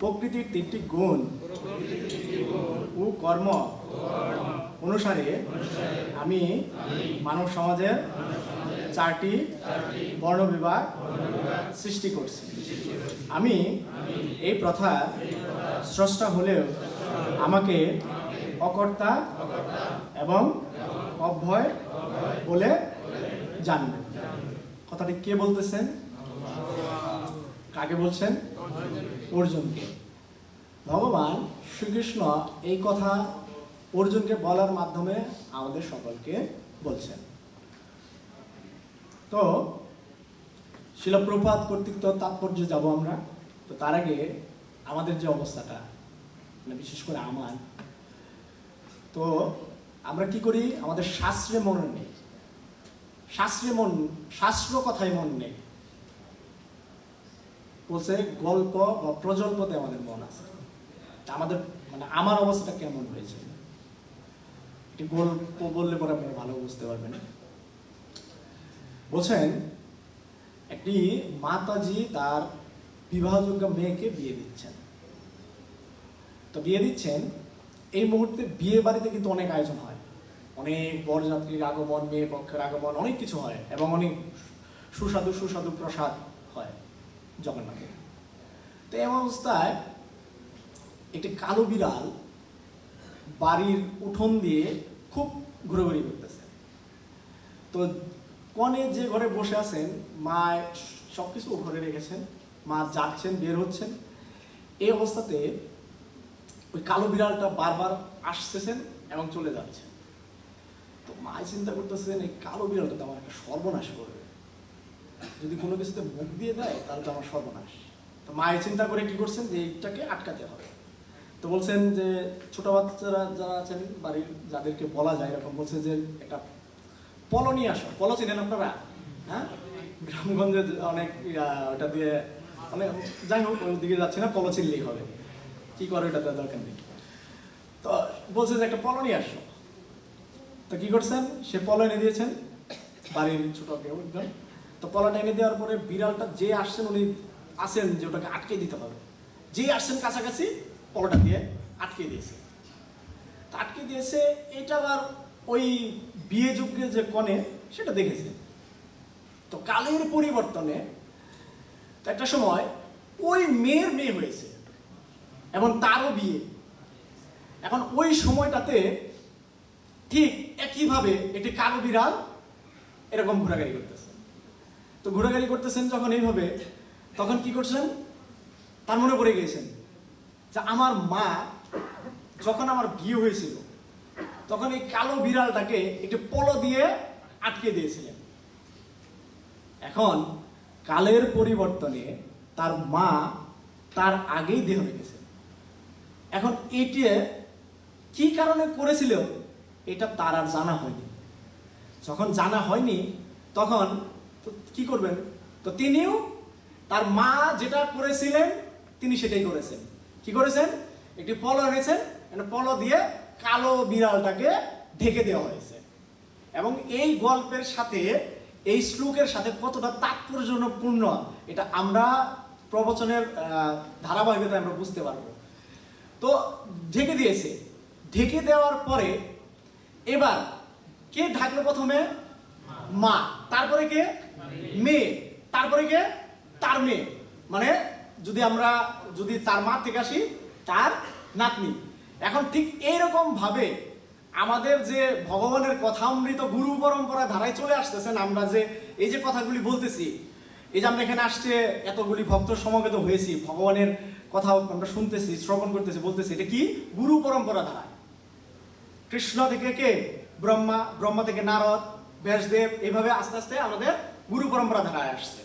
প্রকৃতির তিনটি গুণ। ও কর্ম। অনুসারে আমি মানব সমাজের চারটি বর্ণ বিভাগ সৃষ্টি করছি। আমি এই প্রথা স্রষ্টা হলেও আমাকে অকর্তা এবং অভয় বলে জানবে। কথাটি কে বলতেছেন? কাকে বলছেন? অর্জুনকে। ভগবান শ্রীকৃষ্ণ এই কথা অর্জুনকে বলার মাধ্যমে আমাদের সকলকে বলছেন। তো, শিলপ্রপাত কর্তৃক তো তাৎপর্য যাব আমরা। তো তার আগে আমাদের যে অবস্থাটা মানে বিশেষ করে আমার, তো আমরা কি করি? আমাদের শাস্ত্রে মন নেই। শাস্ত্রে মন, শাস্ত্র কথায় মন নেই। বলছে, গল্প বা প্রজল্পতে আমাদের মন আছে। আমাদের মানে আমার অবস্থাটা কেমন হয়েছে? একটি গল্প বললে পরে আপনারা ভালো বুঝতে পারবেন। বলছেন, একটি মাতাজি তার বিবাহযোগ্য মেয়েকে বিয়ে দিচ্ছেন। তো বিয়ে দিচ্ছেন, এই মুহূর্তে বিয়ে বাড়িতে কিন্তু অনেক আয়োজন হয়। অনেক বরযাত্রীর আগমন মেয়ে পক্ষের আগমন, অনেক কিছু হয় এবং অনেক সুস্বাদু সুস্বাদু প্রসাদ জগন্নাথের। তো এমন অবস্থায় একটি কালো বিড়াল বাড়ির উঠোন দিয়ে খুব ঘুরোঘুরি করতেছে। তো কনে যে ঘরে বসে আছেন মা সব কিছু ঘরে রেখেছেন, মা যাচ্ছেন বের হচ্ছেন, এই অবস্থাতে ওই কালো বিড়ালটা বারবার আসতেছেন এবং চলে যাচ্ছেন। তো মা চিন্তা করতেছেন, এই কালো বিড়ালটা তো আমার একটা সর্বনাশ করবে যদি কোনো কিছুতে মুখ দিয়ে দেয়, তাহলে তো আমার সর্বনাশ। তো মায়ের চিন্তা করে কি করছেন? যে এইটাকে আটকাতে হবে। তো বলছেন যে ছোট বাচ্চারা যারা আছেন, বাড়ির যাদেরকে বলা যায় এরকম বলছে যে একটা পল নিয়ে আসো পল চিনেন আপনারা? হ্যাঁ? গ্রামগঞ্জে অনেক ওটা দিয়ে অনেক, যাই হোক ওই দিকে যাচ্ছে না পল চিনলেই হবে। কি করে ওটা দরকার নেই। তো বলছে যে একটা পল নিয়ে আসো তো কি করছেন? সে পলো এনে দিয়েছেন, বাড়ির ছোট কেউ একজন। তো পলাটা এনে দেওয়ার পরে বিড়ালটা যে আসছেন উনি আসেন যে ওটাকে আটকে দিতে হবে। যে আসছেন কাছাকাছি পলটা দিয়ে আটকে দিয়েছে। আটকে দিয়েছে, এটা আবার ওই বিয়ে যুগে যে কনে, সেটা দেখেছে তো কালের পরিবর্তনে একটা সময় ওই মেয়ের মেয়ে হয়েছে এবং তারও বিয়ে। এখন ওই সময়টাতে ঠিক একইভাবে একটি কালো বিড়াল এরকম ঘোরাঘুরি করতেছে। তো ঘোরাঘুরি করতেছেন যখন এইভাবে, তখন কি করছেন তার মনে পড়ে গিয়েছেন যে আমার মা যখন আমার বিয়ে হয়েছিল, তখন এই কালো বিড়ালটাকে একটু পলো দিয়ে আটকে দিয়েছিলেন। এখন কালের পরিবর্তনে তার মা তার আগেই দেহ রেখেছে। এখন এটি কি কারণে করেছিল, এটা তার আর জানা হয়নি। যখন জানা হয়নি, তখন তো কি করবেন? তো তিনিও তার মা যেটা করেছিলেন তিনি সেটাই করেছেন। কি করেছেন? একটি পলো এনেছেন পলো দিয়ে কালো বিড়ালটাকে ঢেকে দেওয়া হয়েছে। এবং এই গল্পের সাথে এই শ্লোকের সাথে কতটা তাৎপর্যপূর্ণ এটা আমরা প্রবচনের আহ, ধারাবাহিকতায় আমরা বুঝতে পারব। তো ঢেকে দিয়েছে। ঢেকে দেওয়ার পরে এবার কে ঢাকলো প্রথমে? মা। তারপরে কে? মেয়ে। তারপরে কে তার মেয়ে। মানে যদি আমরা, যদি তার মা থেকে আসি, তার নাতনি। এখন ঠিক এইরকম ভাবে আমাদের যে ভগবানের কথামৃত গুরু পরম্পরা ধারায় চলে আসতেছেন আমরা যে এই যে কথাগুলি বলতেছি, এই যে আমরা এখানে আসছে, এতগুলি ভক্ত সমাগত হয়েছি, ভগবানের কথা আমরা শুনতেছি, শ্রবণ করতেছি, বলতেছি, এটা কি? গুরু পরম্পরা ধারায়। কৃষ্ণ থেকে কে? ব্রহ্মা ব্রহ্মা থেকে নারদ, ব্যাসদেব, এইভাবে আস্তে আস্তে আমাদের গুরু পরম্পরা ধারায় আসছে।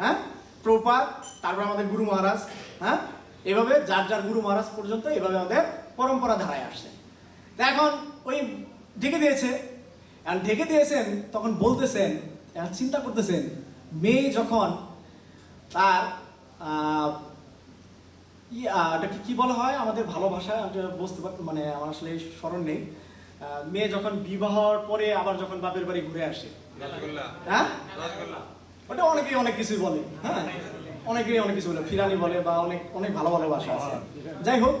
হ্যাঁ? প্রপাত তারপর আমাদের গুরু মহারাজ হ্যাঁ? এভাবে যার যার গুরু মহারাজ পর্যন্ত এভাবে আমাদের পরম্পরা ধারায় আসছে। তা এখন ওই ঢেকে দিয়েছে। আর ঢেকে দিয়েছেন, তখন বলতেছেন, এখন চিন্তা করতেছেন, মেয়ে যখন তার এটাকে কি বলা হয় আমাদের ভালো ভাষায়? বুঝতে পার মানে আমার আসলে স্মরণ নেই। মেয়ে যখন বিবাহর পরে আবার যখন বাপের বাড়ি ঘুরে আসে হ্যাঁ? ওটা অনেকেই অনেক কিছুই বলে হ্যাঁ? অনেকেই অনেক কিছু বলে। ফিরানি বলে বা অনেক অনেক ভালো ভালো ভাষা আছে। যাই হোক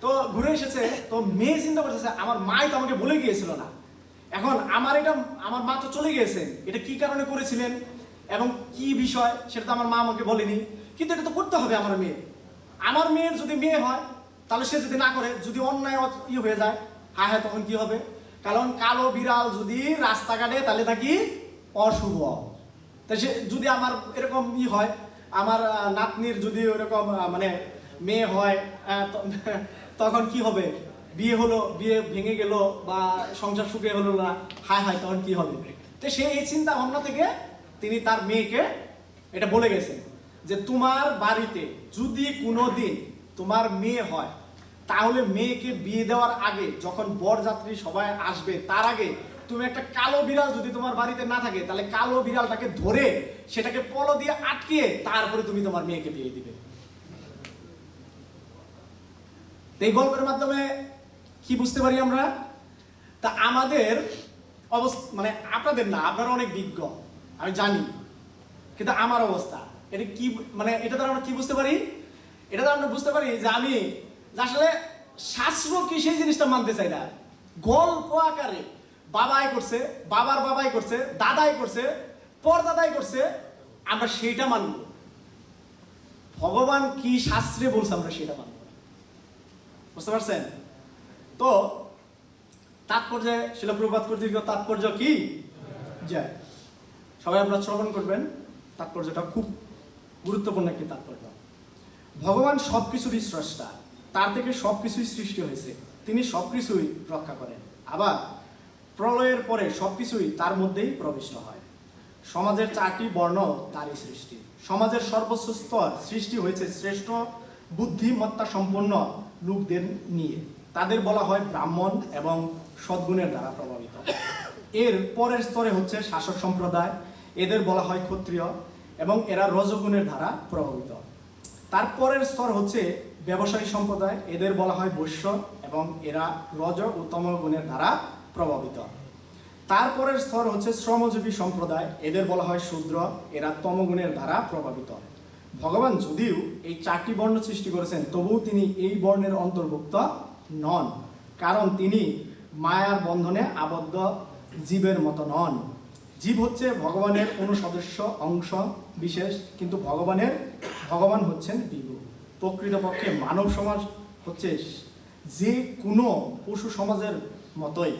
তো ঘুরে এসেছে তো মেয়ে চিন্তা করতেছে আমার মাই তো আমাকে বলে গিয়েছিল না। এখন আমার এটা আমার মা তো চলে গিয়েছেন এটা কি কারণে করেছিলেন এবং কি বিষয় সেটা তো আমার মা আমাকে বলেনি। কিন্তু এটা তো করতে হবে আমার মেয়ে। আমার মেয়ের যদি মেয়ে হয় তাহলে সে যদি না করে যদি অন্যায় অ- ই হয়ে যায় হ্যাঁ হ্যাঁ তখন কি হবে? কারণ কালো বিড়াল যদি রাস্তাঘাটে তাহলে থাকি অশুভ। তা সে যদি আমার এরকম ই হয়, আমার নাতনির যদি ওরকম মানে মেয়ে হয় তখন কি হবে? বিয়ে হলো, বিয়ে ভেঙে গেল বা সংসার সুখে হলো না, হায় হায়, তখন কি হবে? তো সে এই চিন্তা ভাবনা থেকে তিনি তার মেয়েকে এটা বলে গেছেন যে, তোমার বাড়িতে যদি কোনো দিন তোমার মেয়ে হয় তাহলে মেয়েকে বিয়ে দেওয়ার আগে যখন বরযাত্রী সবাই আসবে, তার আগে তুমি একটা কালো বিড়াল যদি তোমার বাড়িতে না থাকে, তাহলে কালো বিড়ালটাকে ধরে সেটাকে পলো দিয়ে আটকিয়ে তারপরে তুমি তোমার মেয়েকে বিয়ে দিবে। এই গল্পের মাধ্যমে কি বুঝতে পারি আমরা? তা আমাদের অবস্থা মানে আপনাদের না, আপনারা অনেক বিজ্ঞ, আমি জানি, কিন্তু আমার অবস্থা, এটা কি মানে এটা দ্বারা আমরা কি বুঝতে পারি? এটা দ্বারা আমরা বুঝতে পারি যে আমি আসলে শাস্ত্র কি সেই জিনিসটা মানতে চাই না। গল্প আকারে বাবাই করছে, বাবার বাবাই করছে, দাদাই করছে, পরদাদাই করছে, আমরা সেইটা মানব। ভগবান কি শাস্ত্রে বলছে আমরা সেটা মানব বুঝতে পারছেন? তো তাৎপর্যে শিলপ্রপাত কর্তৃক তাৎপর্য কি? জয়। সবাই আপনারা শ্রবণ করবেন। তাৎপর্যটা খুব গুরুত্বপূর্ণ একটি তাৎপর্য। ভগবান সব কিছুরই স্রষ্টা। তার থেকে সব কিছুই সৃষ্টি হয়েছে। তিনি সব কিছুই রক্ষা করেন। আবার প্রলয়ের পরে সব কিছুই তার মধ্যেই প্রবিষ্ট হয়। সমাজের চারটি বর্ণ তারই সৃষ্টি। সমাজের সর্বোচ্চ স্তর সৃষ্টি হয়েছে শ্রেষ্ঠ বুদ্ধিমত্তা সম্পন্ন লোকদের নিয়ে। তাদের বলা হয় ব্রাহ্মণ এবং সদ্গুণের দ্বারা প্রভাবিত। এর পরের স্তরে হচ্ছে শাসক সম্প্রদায়। এদের বলা হয় ক্ষত্রিয় এবং এরা রজগুণের দ্বারা প্রভাবিত। তারপরের স্তর হচ্ছে ব্যবসায়ী সম্প্রদায় এদের বলা হয় বৈশ্য এবং এরা রজ ও তম গুণের দ্বারা প্রভাবিত। তারপরের স্তর হচ্ছে শ্রমজীবী সম্প্রদায়। এদের বলা হয় শূদ্র, এরা তমগুণের দ্বারা প্রভাবিত। ভগবান যদিও এই চারটি বর্ণ সৃষ্টি করেছেন, তবুও তিনি এই বর্ণের অন্তর্ভুক্ত নন, কারণ তিনি মায়ার বন্ধনে আবদ্ধ জীবের মতো নন। জীব হচ্ছে ভগবানের অনুসদস্য অংশ বিশেষ, কিন্তু ভগবানের, ভগবান হচ্ছেন বিভু প্রকৃতপক্ষে মানব সমাজ হচ্ছে যে কোনো পশু সমাজের মতোই।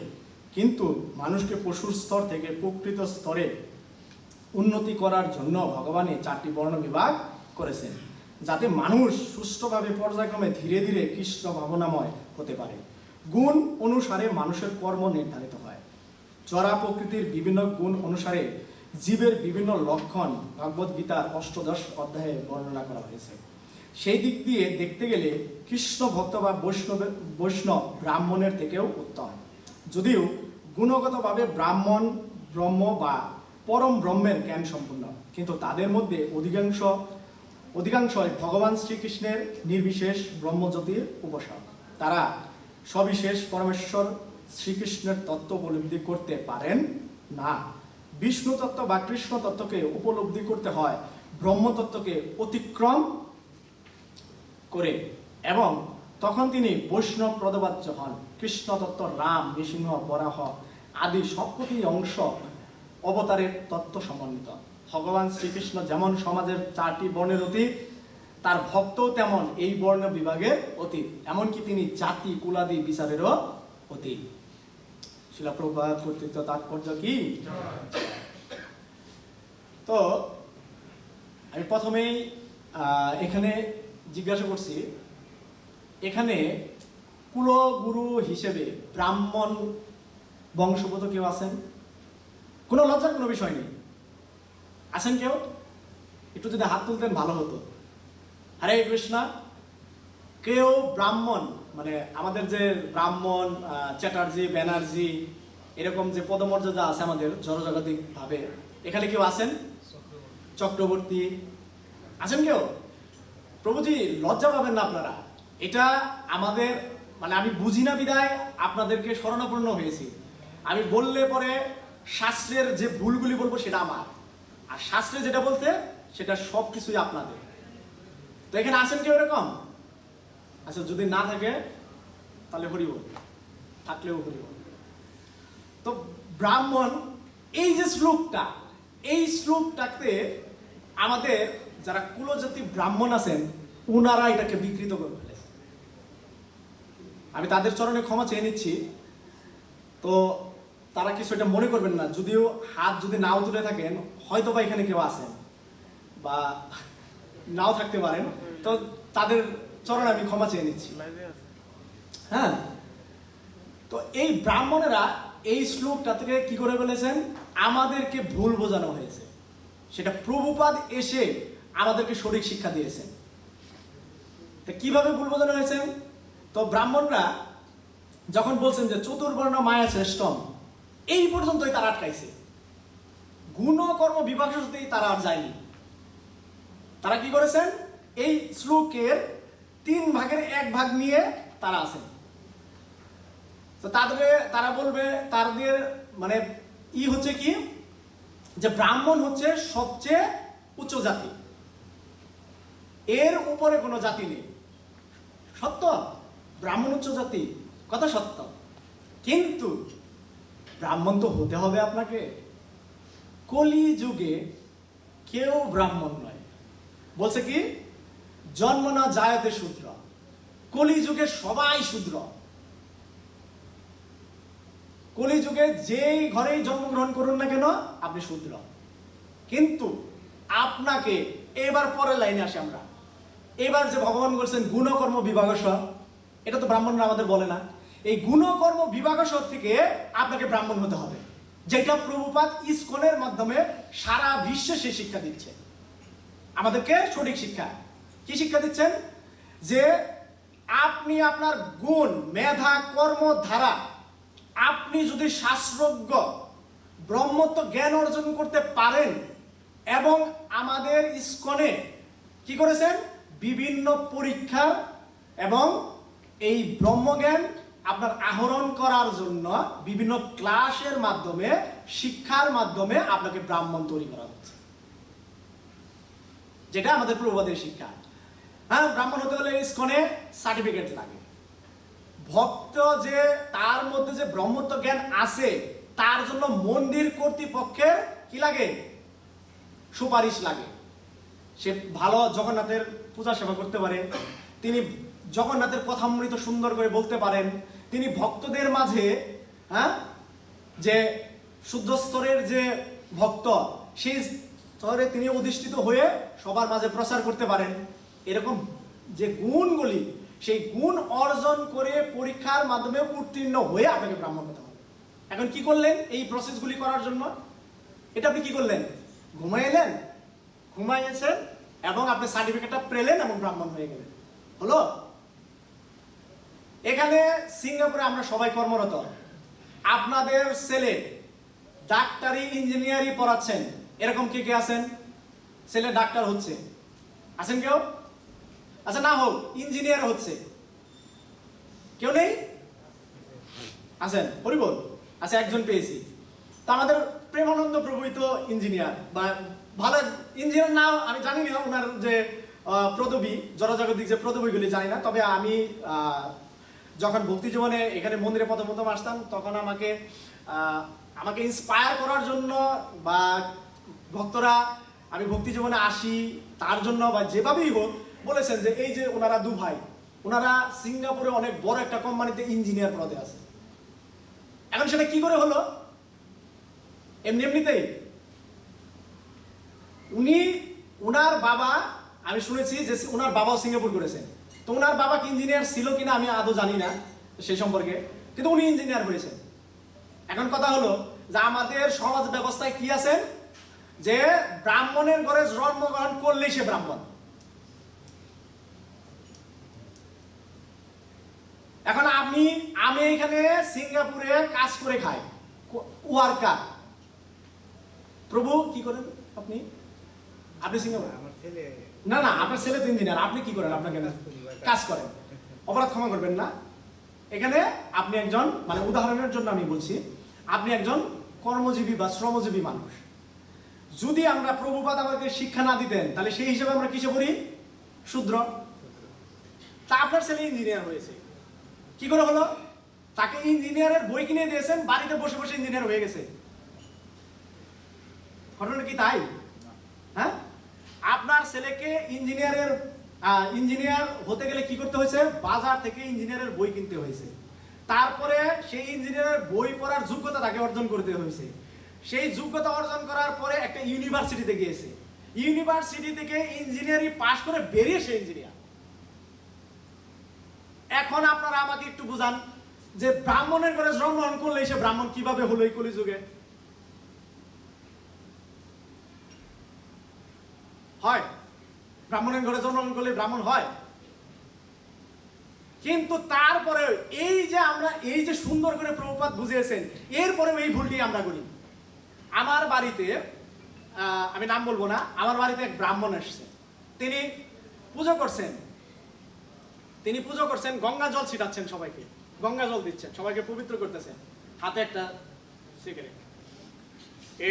কিন্তু মানুষকে পশুর স্তর থেকে প্রকৃত স্তরে উন্নতি করার জন্য ভগবান এই চারটি বর্ণ বিভাগ করেছেন, যাতে মানুষ সুষ্ঠুভাবে পর্যায়ক্রমে ধীরে ধীরে কৃষ্ণ ভাবনাময় হতে পারে। গুণ অনুসারে মানুষের কর্ম নির্ধারিত হয়। চরা প্রকৃতির বিভিন্ন গুণ অনুসারে জীবের বিভিন্ন লক্ষণ ভগবদ গীতার অষ্টদশ অধ্যায়ে বর্ণনা করা হয়েছে। সেই দিক দিয়ে দেখতে গেলে কৃষ্ণ ভক্ত বা বৈষ্ণব বৈষ্ণব ব্রাহ্মণের থেকেও উত্তম। যদিও গুণগতভাবে ব্রাহ্মণ, ব্রহ্ম বা পরম ব্রহ্মের জ্ঞান সম্পূর্ণ, কিন্তু তাদের মধ্যে অধিকাংশ, অধিকাংশই ভগবান শ্রীকৃষ্ণের নির্বিশেষ ব্রহ্মজ্যোতির উপাসক তারা সবিশেষ পরমেশ্বর শ্রীকৃষ্ণের তত্ত্ব উপলব্ধি করতে পারেন না। বিষ্ণু তত্ত্ব বা কৃষ্ণ তত্ত্বকে উপলব্ধি করতে হয় ব্রহ্মতত্ত্বকে অতিক্রম করে। এবং তখন তিনি বৈষ্ণব প্রদবাচ্য হন। কৃষ্ণ তত্ত্ব রাম, নৃসিংহ, বরাহ আদি সবকটি অংশ অবতারের তত্ত্ব সমন্বিত। ভগবান শ্রীকৃষ্ণ যেমন সমাজের চারটি বর্ণের অতীত, তার ভক্তও তেমন এই বর্ণ বিভাগের অতীত। এমনকি তিনি জাতি, কুলাদি বিচারেরও অতীত। শিলাপ্রভাত কর্তৃত্ব তাৎপর্য কি? তো আমি প্রথমেই এখানে জিজ্ঞাসা করছি এখানে কুলগুরু হিসেবে ব্রাহ্মণ বংশগত কেউ আছেন? কোনো লজ্জার কোনো বিষয় নেই। আছেন কেউ? একটু যদি হাত তুলতেন ভালো হতো। হরে কৃষ্ণা কেউ ব্রাহ্মণ মানে আমাদের যে ব্রাহ্মণ চ্যাটার্জি ব্যানার্জি এরকম যে পদমর্যাদা আছে আমাদের জনজাগতিক ভাবে এখানে কেউ আছেন? চক্রবর্তী। আছেন কেউ? প্রভুজি, লজ্জা পাবেন না আপনারা। এটা আমাদের মানে আমি বুঝি না বিদায়, আপনাদেরকে শরণাপন্ন হয়েছি। আমি বললে পরে শাস্ত্রের যে ভুলগুলি বলব সেটা আমার। আর শাস্ত্রে যেটা বলতে সেটা সব কিছুই আপনাদের। তো এখানে আছেন কেউ এরকম? আচ্ছা যদি না থাকে, তাহলে হরিব। থাকলেও হরিব। তো ব্রাহ্মণ, এই যে শ্লোকটা, এই শ্লোকটাতে আমাদের যারা কুলজাতি ব্রাহ্মণ আছেন, উনারা এটাকে বিকৃত করে ফেলেছে। আমি তাদের চরণে ক্ষমা চেয়ে নিচ্ছি। তো তারা কিছু এটা মনে করবেন না, যদিও হাত যদি নাও তুলে থাকেন হয়তো বা এখানে কেউ আছেন বা নাও থাকতে পারেন। তো তাদের চরণে আমি ক্ষমা চেয়ে নিচ্ছি। হ্যাঁ? তো এই ব্রাহ্মণেরা এই শ্লোকটা থেকে কি করে ফেলেছেন? আমাদেরকে ভুল বোঝানো হয়েছে। সেটা প্রভুপাদ এসে আমাদেরকে সঠিক শিক্ষা দিয়েছেন তো কীভাবে ভুল বোঝানো হয়েছে? তো ব্রাহ্মণরা যখন বলছেন যে চতুর্বর্ণ মায়া শ্রেষ্ঠম, এই পর্যন্তই তারা আটকাইছে। গুণ কর্ম বিভাগ সূত্রেই তারা আর যায়নি। তারা কি করেছেন? এই শ্লোকের তিন ভাগের এক ভাগ নিয়ে তারা আছেন। তো তাদের তারা বলবে, তাদের মানে ই হচ্ছে কি? যে ব্রাহ্মণ হচ্ছে সবচেয়ে উচ্চ জাতি। এর উপরে কোনো জাতি নেই। সত্য? ব্রাহ্মণ উচ্চ জাতি। কথা সত্য। কিন্তু ব্রাহ্মণ তো হতে হবে আপনাকে। কলি যুগে কেউ ব্রাহ্মণ নয়। বলছে কি? জন্ম না জায়তে শূদ্র। কলি যুগে সবাই শূদ্র। কলি যুগে যেই ঘরেই জন্মগ্রহণ করুন না কেন, আপনি শূদ্র। কিন্তু আপনাকে এবার পরের লাইনে আসি আমরা। এবার যে ভগবান বলছেন গুণকর্ম বিভাগস, এটা তো ব্রাহ্মণরা আমাদের বলে না। এই গুণকর্ম বিভাগস থেকে আপনাকে ব্রাহ্মণ হতে হবে, যেটা প্রভুপাত ইস্কনের মাধ্যমে সারা বিশ্বে সে শিক্ষা দিচ্ছে। আমাদেরকে সঠিক শিক্ষা। কি শিক্ষা দিচ্ছেন? যে আপনি আপনার গুণ, মেধা, কর্ম, ধারা, আপনি যদি শাস্ত্রজ্ঞ, ব্রহ্মত্ব জ্ঞান অর্জন করতে পারেন এবং আমাদের ইস্কনে কি করেছেন? বিভিন্ন পরীক্ষা এবং এই ব্রহ্মজ্ঞান আপনার আহরণ করার জন্য বিভিন্ন ক্লাসের মাধ্যমে, শিক্ষার মাধ্যমে আপনাকে ব্রাহ্মণ তৈরি করা হচ্ছে। যেটা আমাদের পূর্বদের শিক্ষা। হ্যাঁ ব্রাহ্মণ হতে হলে ইস্কনে সার্টিফিকেট লাগে। ভক্ত যে তার মধ্যে যে ব্রহ্মত্ব জ্ঞান আছে, তার জন্য মন্দির কর্তৃপক্ষের কি লাগে? সুপারিশ লাগে। সে ভালো জগন্নাথের পূজা সেবা করতে পারে। তিনি জগন্নাথের কথামৃত সুন্দর করে বলতে পারেন। তিনি ভক্তদের মাঝে হ্যাঁ যে শুদ্ধ স্তরের যে ভক্ত, সেই স্তরে তিনি অধিষ্ঠিত হয়ে সবার মাঝে প্রচার করতে পারেন। এরকম যে গুণগুলি, সেই গুণ অর্জন করে পরীক্ষার মাধ্যমে উত্তীর্ণ হয়ে আপনাকে ব্রাহ্মণ হতে হবে। এখন কি করলেন এই প্রসেসগুলি করার জন্য? এটা আপনি কি করলেন? ঘুমাইলেন? ঘুমাইয়েছেন? এবং আপনি সার্টিফিকেটটা পেলেন এবং ব্রাহ্মণ হয়ে গেলেন। হলো? এখানে সিঙ্গাপুরে আমরা সবাই কর্মরত। আপনাদের ছেলে ডাক্তারি, ইঞ্জিনিয়ারিং পড়াচ্ছেন। এরকম কে কে আছেন? ছেলে ডাক্তার হচ্ছে। আছেন কেউ? আচ্ছা না হোক, ইঞ্জিনিয়ার হচ্ছে। কেউ নেই? আছেন? পরিবল? আচ্ছা একজন পেয়েছি। তা আমাদের প্রেমানন্দ প্রভুই তো ইঞ্জিনিয়ার বা ভালো ইঞ্জিনিয়ার না আমি জানি না ওনার যে প্রদবী জনজাগতিক যে প্রদবীগুলি জানি না। তবে আমি যখন ভক্তি জীবনে এখানে মন্দিরে প্রথম প্রথম আসতাম, তখন আমাকে আমাকে ইন্সপায়ার করার জন্য বা ভক্তরা, আমি ভক্তি জীবনে আসি, তার জন্য বা যেভাবেই হোক, বলেছেন যে এই যে ওনারা দু ভাই ওনারা সিঙ্গাপুরে অনেক বড় একটা কোম্পানিতে ইঞ্জিনিয়ার পদে আছে। এখন সেটা কি করে হলো? এমনি এমনিতেই উনি ওনার বাবা, আমি শুনেছি যে ওনার বাবাও সিঙ্গাপুর করেছেন তো ওনার বাবা কি ইঞ্জিনিয়ার ছিল কিনা আমি আদৌ জানি না, সেই সম্পর্কে। কিন্তু উনি ইঞ্জিনিয়ার হয়েছেন এখন কথা হলো যে আমাদের সমাজ ব্যবস্থায় কি আছেন যে ব্রাহ্মণের ঘরে জন্মগ্রহণ করলেই সে ব্রাহ্মণ। এখন আমি আমি এখানে সিঙ্গাপুরে কাজ করে খাই। ওয়ার্কার প্রভু, কি করেন আপনি? আপনি ছেলে না না আপনার ছেলে তো ইঞ্জিনিয়ার আপনি কি করেন আপনাকে? কাজ করেন। অপরাধ ক্ষমা করবেন না। এখানে আপনি একজন মানে উদাহরণের জন্য আমি বলছি আপনি একজন কর্মজীবী বা শ্রমজীবী মানুষ। যদি আমরা প্রভুপাদ আমাকে শিক্ষা না দিতেন তাহলে সেই হিসেবে আমরা কিসে পড়ি? শূদ্র। তা আপনার ছেলে ইঞ্জিনিয়ার হয়েছে। কি করে হলো? তাকে ইঞ্জিনিয়ারের বই কিনে দিয়েছেন বাড়িতে বসে বসে ইঞ্জিনিয়ার হয়ে গেছে। ঘটনা কি তাই? হ্যাঁ? আপনার ছেলেকে ইঞ্জিনিয়ারের ইঞ্জিনিয়ার হতে গেলে কি করতে হয়েছে? বাজার থেকে ইঞ্জিনিয়ারের বই কিনতে হয়েছে। তারপরে সেই ইঞ্জিনিয়ারের বই পড়ার যোগ্যতা তাকে অর্জন করতে হয়েছে। সেই যোগ্যতা অর্জন করার পরে একটা ইউনিভার্সিটিতে গিয়েছে। ইউনিভার্সিটি থেকে ইঞ্জিনিয়ারিং পাশ করে বেরিয়ে সে ইঞ্জিনিয়ার। এখন আপনারা আমাকে একটু বুঝান যে ব্রাহ্মণের ঘরে জন্মগ্রহণ করলে সে ব্রাহ্মণ কীভাবে হলো এই কলিযুগে? হয়। ব্রাহ্মণের ঘরে জন্মগ্রহণ করলে ব্রাহ্মণ হয়। কিন্তু তারপরে এই যে আমরা, এই যে সুন্দর করে প্রভুপাত বুঝিয়েছেন এরপরেও এই ভুলটি আমরা করি। আমার বাড়িতে আমি নাম বলব না, আমার বাড়িতে এক ব্রাহ্মণ এসছে। তিনি পুজো করছেন। তিনি পুজো করছেন, গঙ্গা জল ছিটাচ্ছেন সবাইকে। গঙ্গা জল দিচ্ছেন, সবাইকে পবিত্র করতেছেন। হাতে একটা সিগারেট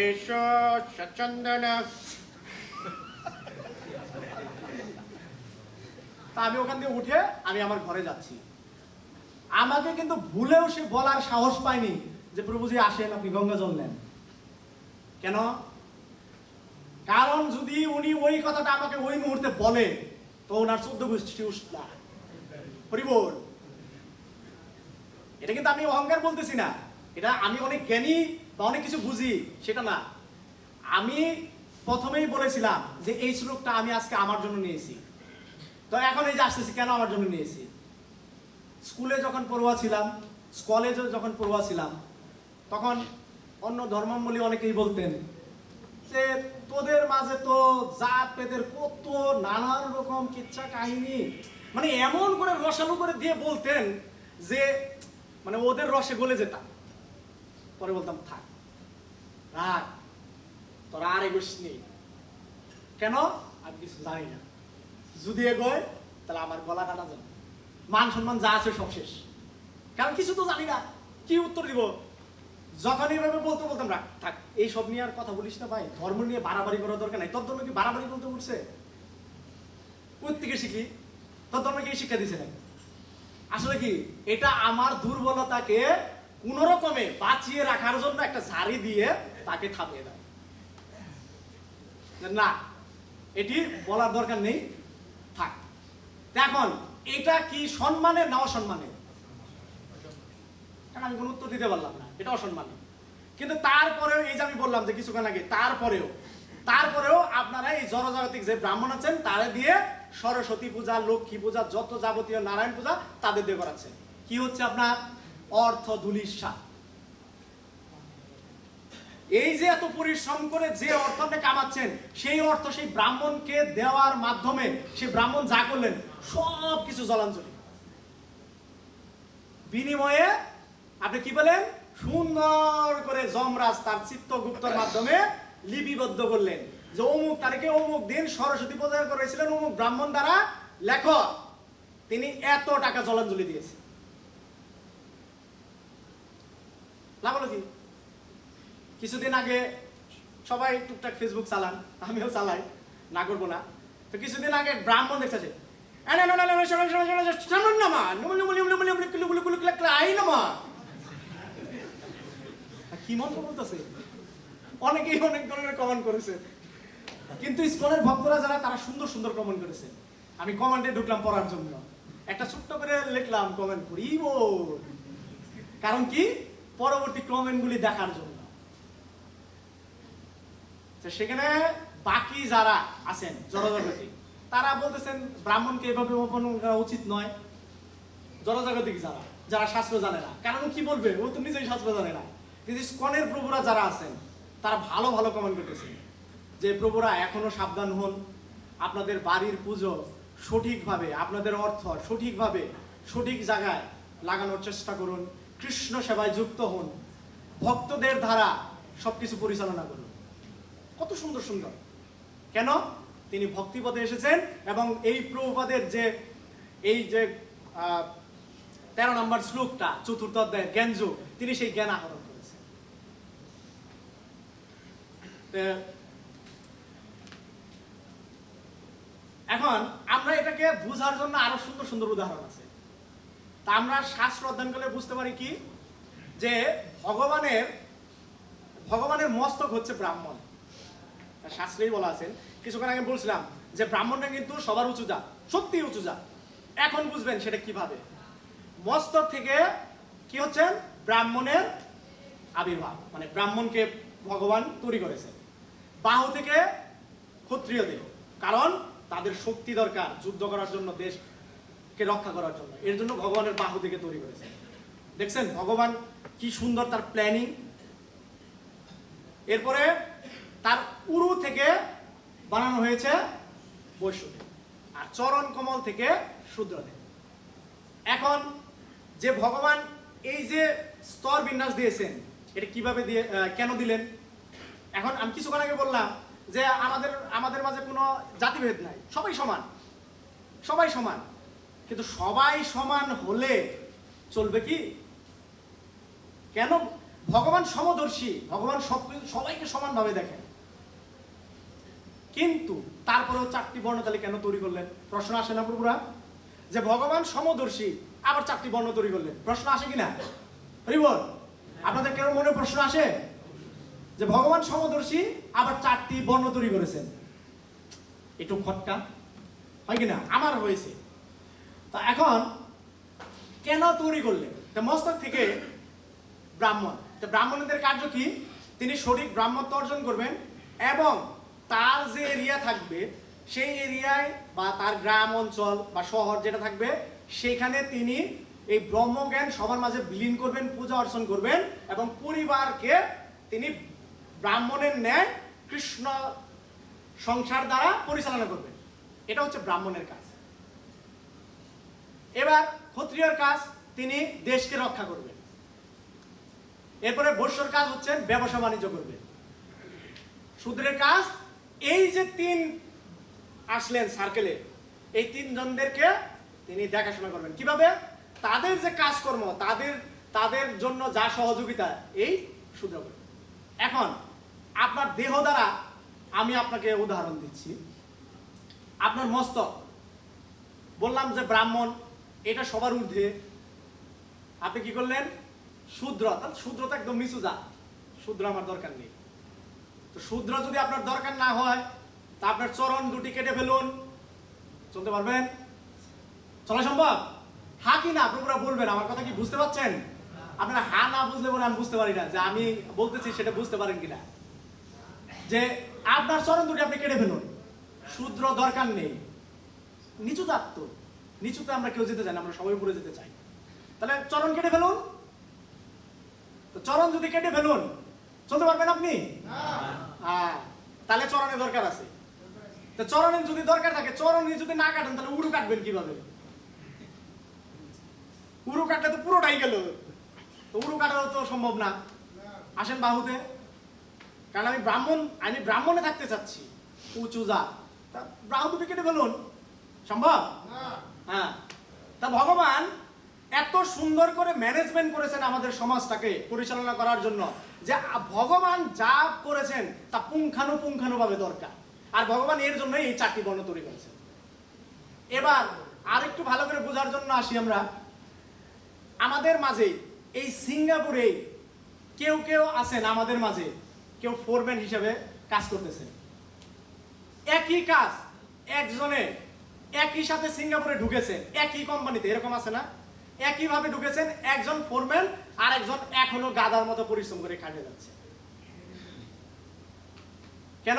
এসো সচন্দন তা আমি ওখান থেকে উঠে আমি আমার ঘরে যাচ্ছি। আমাকে কিন্তু ভুলেও সে বলার সাহস পায়নি যে প্রভুজি আসেন, আপনি গঙ্গা জল নেন। কেন? কারণ যদি উনি ওই কথাটা আমাকে ওই মুহূর্তে বলে, তো ওনার চোদ্দ গোষ্ঠী উঠলা হরিবোল, এটা কিন্তু আমি অহংকার বলতেছি না। এটা আমি অনেক জ্ঞানী বা অনেক কিছু বুঝি, সেটা না। আমি প্রথমেই বলেছিলাম যে এই শ্লোকটা আমি আজকে আমার জন্য নিয়েছি। তো এখন এই যে আসতেছি, কেন আমার জন্য নিয়েছি? স্কুলে যখন পড়ুয়া ছিলাম, কলেজে যখন পড়ুয়া ছিলাম, তখন অন্য ধর্মাবলী অনেকেই বলতেন যে, তোদের মাঝে তো জাত পেদের কত নানান রকম কিচ্ছা কাহিনী। মানে এমন করে রসালো করে দিয়ে বলতেন যে মানে ওদের রসে গলে যেতাম। পরে বলতাম, থাক, রাখ, তোরা আর এগোস নেই কেন? আমি কিছু জানি না। যদি এগোয়, তাহলে আমার গলা কাটা যাবে। মান সম্মান যা আছে সব শেষ। কারণ কিছু তো জানি না, কি উত্তর দিব? যখন এইভাবে বলতে বলতাম রাখ থাক, এই সব নিয়ে আর কথা বলিস না ভাই। ধর্ম নিয়ে বাড়াবাড়ি করার দরকার নাই। তোর ধর্ম কি বাড়াবাড়ি বলতে উঠছে প্রত্যেকে শিখি? তোর ধর্ম কি শিক্ষা দিছে নাকি? আসলে কি, এটা আমার দুর্বলতাকে কোন রকমে বাঁচিয়ে রাখার জন্য একটা ঝাড়ি দিয়ে তাকে থামিয়ে দেয়। না, এটি বলার দরকার নেই। থাক। এখন এটা কি সম্মানের না অসম্মানের আমি কোনো উত্তর দিতে পারলাম না। এটা অসম্মানের কিন্তু তারপরেও, এই যে আমি বললাম যে কিছুক্ষণ আগে, তারপরেও তারপরেও আপনারা এই জনজাগতিক যে ব্রাহ্মণ আছেন, তারা দিয়ে সরস্বতী পূজা, লক্ষ্মী পূজা, যত যাবতীয় নারায়ণ পূজা তাদের দিয়ে করাচ্ছেন। কি হচ্ছে আপনার? অর্থ ধুলিস্বা এই যে এত পরিশ্রম করে যে অর্থ আপনি কামাচ্ছেন, সেই অর্থ সেই ব্রাহ্মণকে দেওয়ার মাধ্যমে সেই ব্রাহ্মণ যা করলেন, সব কিছু জলাঞ্জলি। বিনিময়ে আপনি কি বলেন সুন্দর করে যমরাজ তার চিত্তগুপ্তর মাধ্যমে লিপিবদ্ধ করলেন। যে অমুক তারিখে অমুক দিন সরস্বতী পূজা করেছিলেন অমুক ব্রাহ্মণ দ্বারা লেখক, তিনি এত টাকা জলাঞ্জলি দিয়েছেন। লাভ হলো কি? কিছুদিন আগে সবাই টুকটাক ফেসবুক চালান, আমিও চালাই, না করব না। তো কিছুদিন আগে ব্রাহ্মণ দেখতেছে কি মন্ত্র বলতেছে অনেকেই অনেক ধরনের কমেন্ট করেছে। কিন্তু স্কুলের ভক্তরা যারা, তারা সুন্দর সুন্দর কমেন্ট করেছে। আমি কমেন্টে ঢুকলাম পড়ার জন্য। একটা ছোট্ট করে লিখলাম কমেন্ট করি কারণ কি? পরবর্তী কমেন্টগুলি দেখার জন্য। সেখানে বাকি যারা আছেন, জনজাগতিক, তারা বলতেছেন ব্রাহ্মণকে এভাবে অপমান করা উচিত নয়। জনজাগতিক যারা যারা শাস্ত্র জানে না। কারণ কি বলবে? ও তো নিজেই শাস্ত্র জানে না। কিন্তু স্কনের প্রভুরা যারা আছেন, তারা ভালো ভালো কমেন্ট করতেছেন যে প্রভুরা এখনও সাবধান হন। আপনাদের বাড়ির পুজো সঠিকভাবে, আপনাদের অর্থ সঠিকভাবে, সঠিক জায়গায় লাগানোর চেষ্টা করুন। কৃষ্ণ সেবায় যুক্ত হন। ভক্তদের দ্বারা সবকিছু পরিচালনা করুন। কত সুন্দর সুন্দর। কেন? তিনি ভক্তিপদে এসেছেন এবং এই প্রভুপাদের যে, এই যে তেরো নম্বর শ্লোকটা, চতুর্থ অধ্যায়ের জ্ঞানযোগ, তিনি সেই জ্ঞান আহরণ করেছেন। এখন আমরা এটাকে বোঝার জন্য আরও সুন্দর সুন্দর উদাহরণ আছে। তা আমরা শাস্ত্র অধ্যয়ন করলে বুঝতে পারি কি? যে ভগবানের ভগবানের মস্তক হচ্ছে ব্রাহ্মণ। শাস্ত্রেই বলা আছেন কিছুক্ষণ আগে বলছিলাম যে ব্রাহ্মণরা কিন্তু সবার উঁচু যা সত্যি উঁচু যা এখন বুঝবেন সেটা কীভাবে। মস্তক থেকে কি হচ্ছেন? ব্রাহ্মণের আবির্ভাব মানে ব্রাহ্মণকে ভগবান তৈরি করেছেন। বাহু থেকে ক্ষত্রিয়দের কারণ তাদের শক্তি দরকার যুদ্ধ করার জন্য, দেশকে রক্ষা করার জন্য। এর জন্য ভগবানের বাহু থেকে তৈরি করেছেন। দেখছেন, ভগবান কি সুন্দর তার প্ল্যানিং এরপরে তার উরু থেকে বানানো হয়েছে বৈশ্যদেব আর চরণ কমল থেকে শূদ্রদেব। এখন যে ভগবান এই যে স্তর বিন্যাস দিয়েছেন, এটা কীভাবে দিয়ে কেন দিলেন? এখন আমি কিছুক্ষণ আগে বললাম যে আমাদের আমাদের মাঝে কোনো জাতিভেদ নাই, সবাই সমান সবাই সমান। কিন্তু সবাই সমান হলে চলবে কি? কেন? ভগবান সমদর্শী, ভগবান সব সবাইকে সমানভাবে দেখেন। কিন্তু তারপরেও চারটি বর্ণ তাহলে কেন তৈরি করলেন? প্রশ্ন আসে না প্রভুরা যে ভগবান সমদর্শী, আবার চারটি বর্ণ তৈরি করলেন। প্রশ্ন আসে কিনা? হরিবল আপনাদের কেন মনে প্রশ্ন আসে? যে ভগবান সমদর্শী, আবার চারটি বর্ণ তৈরি করেছেন। একটু খটকা, হয় কিনা? আমার হয়েছে। তা এখন, কেন তৈরি করলেন? মস্তক থেকে ব্রাহ্মণ। তো ব্রাহ্মণদের কার্য কি? তিনি সঠিক ব্রাহ্মত্ব অর্জন করবেন এবং তার যে এরিয়া থাকবে, সেই এরিয়ায় বা তার গ্রাম অঞ্চল বা শহর যেটা থাকবে, সেখানে তিনি এই ব্রহ্মজ্ঞান সবার মাঝে বিলীন করবেন, পূজা অর্চন করবেন এবং পরিবারকে তিনি ব্রাহ্মণের ন্যায় কৃষ্ণ সংসার দ্বারা পরিচালনা করবেন। এটা হচ্ছে ব্রাহ্মণের কাজ। এবার ক্ষত্রিয়র কাজ, তিনি দেশকে রক্ষা করবেন। এরপরে বৈশ্যর কাজ হচ্ছে ব্যবসা বাণিজ্য করবেন। শূদ্রের কাজ এই যে তিন আসলেন সার্কেলে এই তিনজনদেরকে তিনি দেখাশোনা করবেন। কীভাবে? তাদের যে কাজকর্ম, তাদের তাদের জন্য যা সহযোগিতা, এই করবেন। এখন, আপনার দেহ দ্বারা আমি আপনাকে উদাহরণ দিচ্ছি। আপনার মস্তক, বললাম যে ব্রাহ্মণ, এটা সবার ঊর্ধ্বে। আপনি কি করলেন? শূদ্র শূদ্র তো একদম নিচু যা। শূদ্র আমার দরকার নেই। তো শূদ্র যদি আপনার দরকার না হয়, তা আপনার চরণ দুটি কেটে ফেলুন। চলতে পারবেন? চলা সম্ভব? হা কি না, প্রভুরা বলবেন, আমার কথা কি বুঝতে পারছেন? আপনারা হা না বুঝলে পরে আমি বুঝতে পারি না, যে আমি বলতেছি সেটা বুঝতে পারেন কিনা। যে আপনার চরণ দুটি আপনি কেটে ফেলুন। শূদ্র দরকার নেই। নিচু জাত তো। নিচুতে আমরা কেউ যেতে চাই না, আমরা সবাই উপরে যেতে চাই। তাহলে চরণ কেটে ফেলুন। তো চরণ যদি কেটে ফেলুন চলতে পারবেন আপনি? হ্যাঁ তাহলে চরণে দরকার আছে। তো চরণে যদি দরকার থাকে চরণে যদি না কাটেন তাহলে উড়ু কাটবেন কীভাবে? উড়ু কাটলে তো পুরোটাই গেল। তো উড়ু কাটাও তো সম্ভব না। আসেন বাহুতে। কারণ আমি ব্রাহ্মণ আমি ব্রাহ্মণে থাকতে চাচ্ছি। উঁচু যা তা ব্রাহ্মণ দুটি কেটে ফেলুন। সম্ভব? হ্যাঁ। তা ভগবান এত সুন্দর করে ম্যানেজমেন্ট করেছেন আমাদের সমাজটাকে পরিচালনা করার জন্য যে ভগবান যা করেছেন তা পুঙ্খানুপুঙ্খানু ভাবে দরকার। আর ভগবান এর জন্য এই চারটি বর্ণ তৈরি করেছেন। এবার আরেকটু ভালো করে বোঝার জন্য আসি আমরা। আমাদের মাঝে এই সিঙ্গাপুরে কেউ কেউ আছেন আমাদের মাঝে, কেউ ফোরম্যান হিসেবে কাজ করতেছেন। একই কাজ, একজনে একই সাথে সিঙ্গাপুরে ঢুকেছেন, একই কোম্পানিতে এরকম আছে না? একই ভাবে ঢুকেছেন একজন ফোরম্যান আর একজন এখনও গাদার মতো পরিশ্রম করে খাটিয়ে যাচ্ছে। কেন?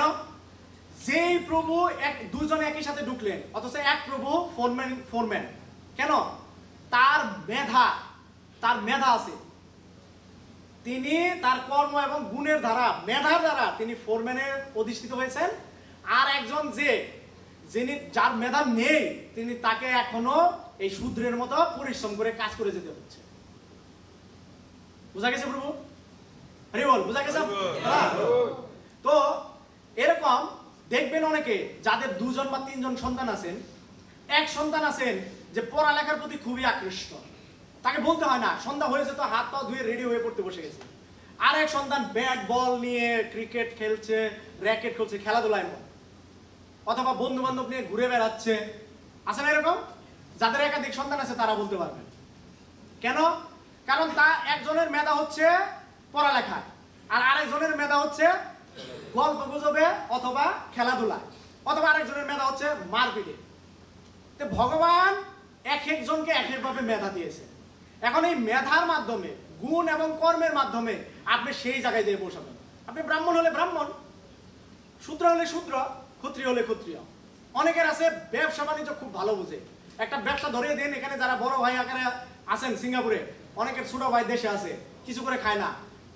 যেই প্রভু এক দুজন একই সাথে ঢুকলেন, অথচ এক প্রভু ফোরম্যান ফোরম্যান কেন? তার মেধা তার মেধা আছে। তিনি তার কর্ম এবং গুণের দ্বারা মেধার দ্বারা তিনি ফোরম্যানে অধিষ্ঠিত হয়েছেন। আর একজন যে, যিনি, যার মেধা নেই, তিনি তাকে এখনও এই শূদ্রের মতো পরিশ্রম করে কাজ করে যেতে হচ্ছে। বুঝা গেছে প্রভু? হরি বল বুঝা গেছে? হ্যাঁ। তো এরকম দেখবেন অনেকে যাদের দুজন বা তিনজন সন্তান আছেন এক সন্তান আছেন যে পড়ালেখার প্রতি খুবই আকৃষ্ট। তাকে বলতে হয় না সন্ধ্যা হয়েছে তো হাত পা ধুয়ে রেডি হয়ে পড়তে বসে গেছে। আর এক সন্তান ব্যাট বল নিয়ে ক্রিকেট খেলছে র্যাকেট খেলছে খেলাধুলায় মন অথবা বন্ধু বান্ধব নিয়ে ঘুরে বেড়াচ্ছে। আছে না এরকম? যাদের একাধিক সন্তান আছে, তারা বলতে পারবেন কেন? কারণ তা একজনের মেধা হচ্ছে পড়ালেখা, আর আরেকজনের মেধা হচ্ছে গল্প গুজবে অথবা খেলাধুলা, অথবা আরেকজনের মেধা হচ্ছে মারপিটে। তো ভগবান এক একজনকে এক একভাবে মেধা দিয়েছে। এখন এই মেধার মাধ্যমে, গুণ এবং কর্মের মাধ্যমে আপনি সেই জায়গায় দিয়ে বসাবেন। আপনি ব্রাহ্মণ হলে ব্রাহ্মণ, শূদ্র হলে শূদ্র, ক্ষত্রিয় হলে ক্ষত্রিয়। অনেকের আছে ব্যবসা বাণিজ্য খুব ভালো বুঝে। একটা ব্যবসা ধরিয়ে দেন, এখানে যারা বড় ভাই আকারে আছেন সিঙ্গাপুরে, অনেকের ছোট ভাই দেশে আছে, কিছু করে খায় না।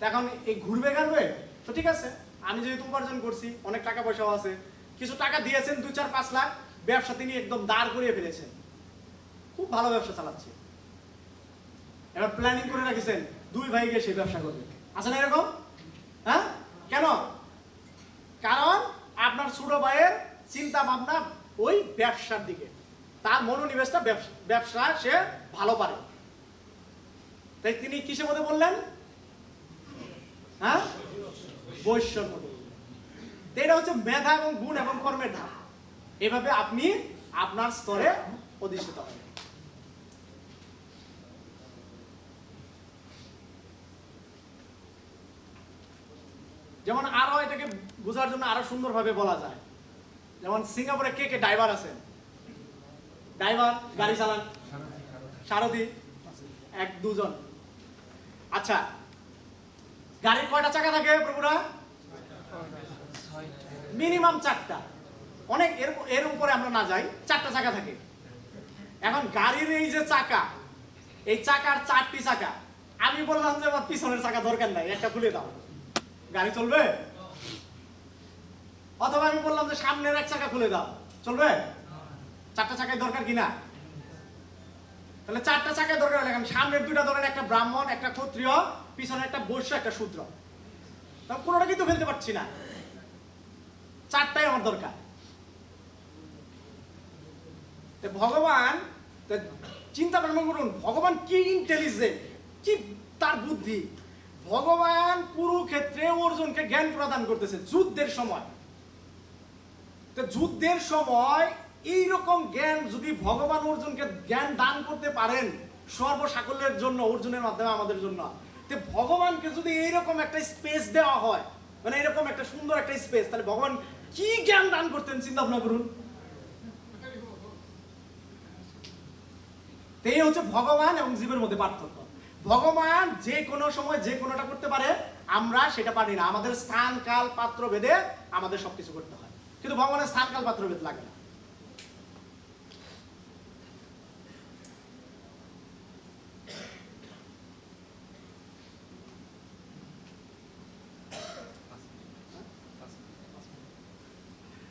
এখন এই ঘুরবে গাড়বে তো ঠিক আছে, আমি যেহেতু উপার্জন করছি, অনেক টাকা পয়সাও আছে, কিছু টাকা দিয়েছেন দু চার পাঁচ লাখ, ব্যবসা তিনি একদম দাঁড় করিয়ে ফেলেছেন। খুব ভালো ব্যবসা চালাচ্ছে। এবার প্ল্যানিং করে রাখিছেন, দুই ভাই গিয়ে সেই ব্যবসা করবে। আছে না এরকম? হ্যাঁ? কেন? কারণ আপনার ছোট ভাইয়ের চিন্তা ভাবনা ওই ব্যবসার দিকে। তার মনোনিবেশটা ব্যবসা সে ভালো পারে। তাই তিনি কিসের মধ্যে বললেন? হ্যাঁ? বৈশ্যর মধ্যে এটা হচ্ছে মেধা এবং গুণ এবং কর্মের ধাপ এভাবে আপনি আপনার স্তরে অধিষ্ঠিত হবেন। যেমন আরও এটাকে বোঝার জন্য আরও সুন্দরভাবে বলা যায়। যেমন সিঙ্গাপুরে কে কে ড্রাইভার আছেন? ড্রাইভার গাড়ি চালান। সারথি, এক, দুজন। আচ্ছা গাড়ির কয়টা চাকা থাকে প্রভুরা? মিনিমাম চারটা। অনেক এর এর উপরে আমরা না যাই, চারটা চাকা থাকে। এখন গাড়ির এই যে চাকা, এই চাকার চারটি চাকা, আমি বললাম যে আমার পিছনের চাকা দরকার নাই, একটা খুলে দাও। গাড়ি চলবে? অথবা আমি বললাম যে সামনের এক চাকা খুলে দাও। চলবে? চারটা চাকায় দরকার কিনা? তাহলে চারটা চাকায় দরকার হলে সামনের দুইটা ধরেন একটা ব্রাহ্মণ, একটা ক্ষত্রিয়, পিছনে একটা বৈশ্য, একটা শূদ্র। তখন কোনোটা কিন্তু ফেলতে পারছি না। চারটাই আমার দরকার। ভগবান চিন্তা ভাবনা করুন, ভগবান কি ইন্টেলিজেন্ট কি তার বুদ্ধি? ভগবান কুরুক্ষেত্রে অর্জুনকে জ্ঞান প্রদান করতেছে যুদ্ধের সময়। তো যুদ্ধের সময় এই রকম জ্ঞান যদি ভগবান অর্জুনকে জ্ঞান দান করতে পারেন, সর্বসাকল্যের জন্য, অর্জুনের মাধ্যমে আমাদের জন্য। তো ভগবানকে যদি এইরকম একটা স্পেস দেওয়া হয় মানে এরকম একটা সুন্দর একটা স্পেস তাহলে ভগবান কি জ্ঞান দান করতেন চিন্তা ভাবনা করুন এই হচ্ছে ভগবান এবং জীবের মধ্যে পার্থক্য। ভগবান যে কোনো সময় যে কোনোটা করতে পারে, আমরা সেটা পারি না। আমাদের স্থান কাল পাত্র ভেদে আমাদের সবকিছু করতে হয়। কিন্তু ভগবানের স্থান কাল পাত্র ভেদ লাগে না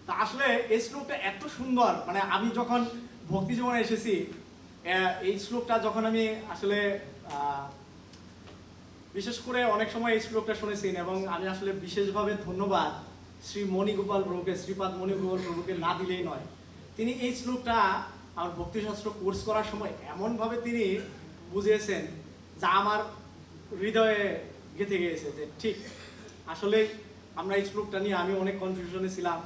তা আসলে এই শ্লোকটা এত সুন্দর মানে আমি যখন ভক্তি জীবনে এসেছি এই শ্লোকটা যখন আমি আসলে বিশেষ করে অনেক সময় এই শ্লোকটা শুনেছি এবং আমি আসলে বিশেষভাবে ধন্যবাদ শ্রী মণিগোপাল প্রভুকে, শ্রীপাদ মণিগোপাল প্রভুকে না দিলেই নয়। তিনি এই শ্লোকটা আমার ভক্তিশাস্ত্র কোর্স করার সময় এমনভাবে তিনি বুঝিয়েছেন যা আমার হৃদয়ে গেঁথে গিয়েছে যে, ঠিক, আসলে আমরা এই শ্লোকটা নিয়ে আমি অনেক কনফিউশনে ছিলাম।